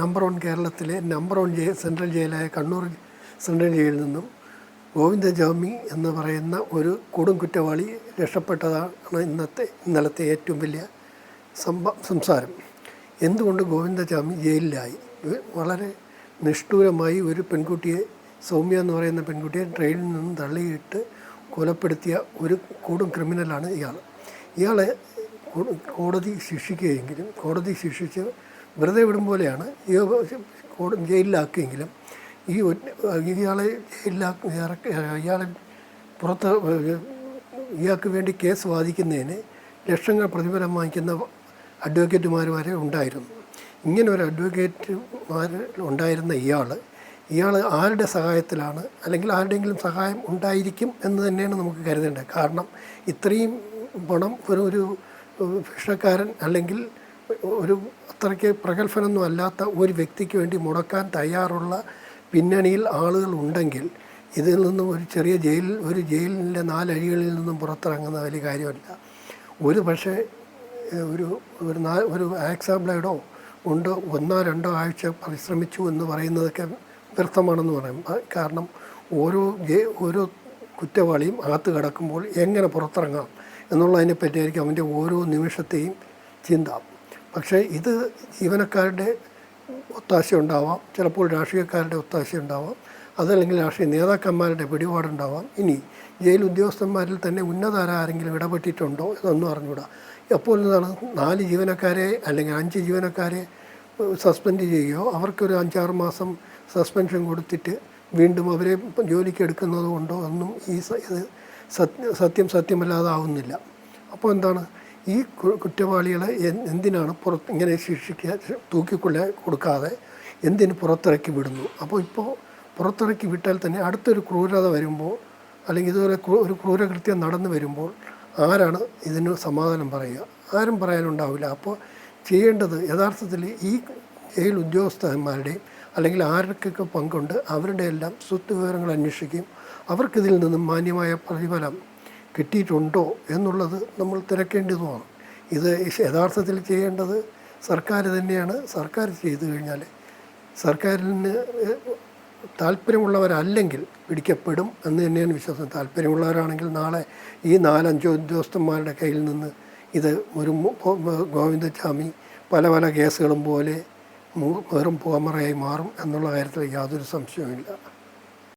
Number one കേരളത്തിലെ number one jail central ജയിലായ Kannur central ജയിലിൽ നിന്നും ഗോവിന്ദജാമി എന്ന് പറയുന്ന ഒരു കൊടും കുറ്റവാളി രക്ഷപ്പെട്ടതാണ് ഇന്നത്തെ ഇന്നലത്തെ ഏറ്റവും വലിയ സംസാരം. എന്തുകൊണ്ട് ഗോവിന്ദജാമി ജയിലിലായി? വളരെ നിഷ്ഠൂരമായി ഒരു പെൺകുട്ടിയെ സൗമ്യ എന്ന് പറയുന്ന പെൺകുട്ടിയെ ട്രെയിനിൽ നിന്നും തള്ളിയിട്ട് കൊലപ്പെടുത്തിയ ഒരു കൊടും ക്രിമിനലാണ് ഇയാൾ. ഇയാളെ കോടതി ശിക്ഷിക്കുകയെങ്കിലും കോടതി ശിക്ഷിച്ച് വെറുതെ വിടും പോലെയാണ്. ഈ ജയിലിലാക്കിയെങ്കിലും ഈ ഇയാളെ ജയിലിലാക്കി ഇയാളെ പുറത്ത് ഇയാൾക്ക് വേണ്ടി കേസ് വാദിക്കുന്നതിന് ലക്ഷങ്ങൾ പ്രതിഫലം വാങ്ങിക്കുന്ന അഡ്വക്കേറ്റുമാർ വരെ ഉണ്ടായിരുന്നു. ഇങ്ങനെ ഒരു അഡ്വക്കേറ്റുമാർ ഉണ്ടായിരുന്ന ഇയാൾ ഇയാൾ ആരുടെ സഹായത്തിലാണ് അല്ലെങ്കിൽ ആരുടെയെങ്കിലും സഹായം ഉണ്ടായിരിക്കും എന്ന് തന്നെയാണ് നമുക്ക് കരുതേണ്ടത്. കാരണം ഇത്രയും പണം ഒരു ഒരു ഭിക്ഷക്കാരൻ അല്ലെങ്കിൽ ഒരു അത്രയ്ക്ക് പ്രഗത്ഭനൊന്നും അല്ലാത്ത ഒരു വ്യക്തിക്ക് വേണ്ടി മുടക്കാൻ തയ്യാറുള്ള പിന്നണിയിൽ ആളുകൾ ഉണ്ടെങ്കിൽ ഇതിൽ നിന്നും ഒരു ചെറിയ ജയിലിൽ ഒരു ജയിലിന്റെ നാലഴികളിൽ നിന്നും പുറത്തിറങ്ങുന്ന വലിയ കാര്യമല്ല. ഒരു പക്ഷേ ഒരു ഒരു നാ ഒരു ആക്സാബ്ലൈഡോ ഉണ്ടോ. ഒന്നോ രണ്ടോ ആഴ്ച പരിശ്രമിച്ചു എന്ന് പറയുന്നതൊക്കെ വ്യർത്ഥമാണെന്ന് പറയും. കാരണം ഓരോ ഓരോ കുറ്റവാളിയും അകത്ത് കിടക്കുമ്പോൾ എങ്ങനെ പുറത്തിറങ്ങാം? എന്നുള്ളതിനെ പറ്റിയായിരിക്കും അവന്റെ ഓരോ നിമിഷത്തെയും ചിന്ത. പക്ഷേ ഇത് ജീവനക്കാരുടെ ഒത്താശ ഉണ്ടാവാം ചിലപ്പോൾ രാഷ്ട്രീയക്കാരുടെ ഒത്താശ ഉണ്ടാവാം അതല്ലെങ്കിൽ രാഷ്ട്രീയ നേതാക്കന്മാരുടെ പിടിപാടുണ്ടാവാം. ഇനി ജയിൽ ഉദ്യോഗസ്ഥന്മാരിൽ തന്നെ ഉന്നതരാരെങ്കിലും ഇടപെട്ടിട്ടുണ്ടോ എന്നൊന്നും അറിഞ്ഞുകൂടാ. അപ്പോൾ എന്താണ് നാല് ജീവനക്കാരെ അല്ലെങ്കിൽ അഞ്ച് ജീവനക്കാരെ സസ്പെൻഡ് ചെയ്യുകയോ അവർക്കൊരു അഞ്ചാറ് മാസം സസ്പെൻഷൻ കൊടുത്തിട്ട് വീണ്ടും അവരെ ജോലിക്ക് എടുക്കുന്നതുകൊണ്ടോ ഒന്നും ഈ ഇത് സത്യ സത്യം സത്യമല്ലാതാവുന്നില്ല. അപ്പോൾ എന്താണ്? ഈ കുറ്റവാളികളെ എന്തിനാണ് പുറത്ത് ഇങ്ങനെ ശിക്ഷിക്കുക തൂക്കിക്കൊള്ള കൊടുക്കാതെ എന്തിന് പുറത്തിറക്കി വിടുന്നു? അപ്പോൾ ഇപ്പോൾ പുറത്തിറക്കി വിട്ടാൽ തന്നെ അടുത്തൊരു ക്രൂരത വരുമ്പോൾ അല്ലെങ്കിൽ ഇതുപോലെ ഒരു ക്രൂരകൃത്യം നടന്നു വരുമ്പോൾ ആരാണ് ഇതിന് സമാധാനം പറയുക? ആരും പറയാനുണ്ടാവില്ല. അപ്പോൾ ചെയ്യേണ്ടത് യഥാർത്ഥത്തിൽ ഈ ജയിൽ ഉദ്യോഗസ്ഥന്മാരുടെയും അല്ലെങ്കിൽ ആർക്കൊക്കെ പങ്കുണ്ട് അവരുടെ എല്ലാം സ്വത്ത് വിവരങ്ങൾ അന്വേഷിക്കുകയും അവർക്കിതിൽ നിന്നും മാന്യമായ പ്രതിഫലം കിട്ടിയിട്ടുണ്ടോ എന്നുള്ളത് നമ്മൾ തിരക്കേണ്ടതുമാണ്. ഇത് യഥാർത്ഥത്തിൽ ചെയ്യേണ്ടത് സർക്കാർ തന്നെയാണ്. സർക്കാർ ചെയ്തു കഴിഞ്ഞാൽ സർക്കാരിന് താല്പര്യമുള്ളവരല്ലെങ്കിൽ പിടിക്കപ്പെടും എന്ന് തന്നെയാണ് വിശ്വാസം. താല്പര്യമുള്ളവരാണെങ്കിൽ നാളെ ഈ നാലഞ്ചോ ഉദ്യോഗസ്ഥന്മാരുടെ കയ്യിൽ നിന്ന് ഇത് ഒരു ഗോവിന്ദസ്വാമി പല പല കേസുകളും പോലെ വെറും പോമറയായി മാറും എന്നുള്ള കാര്യത്തിൽ യാതൊരു സംശയവുമില്ല.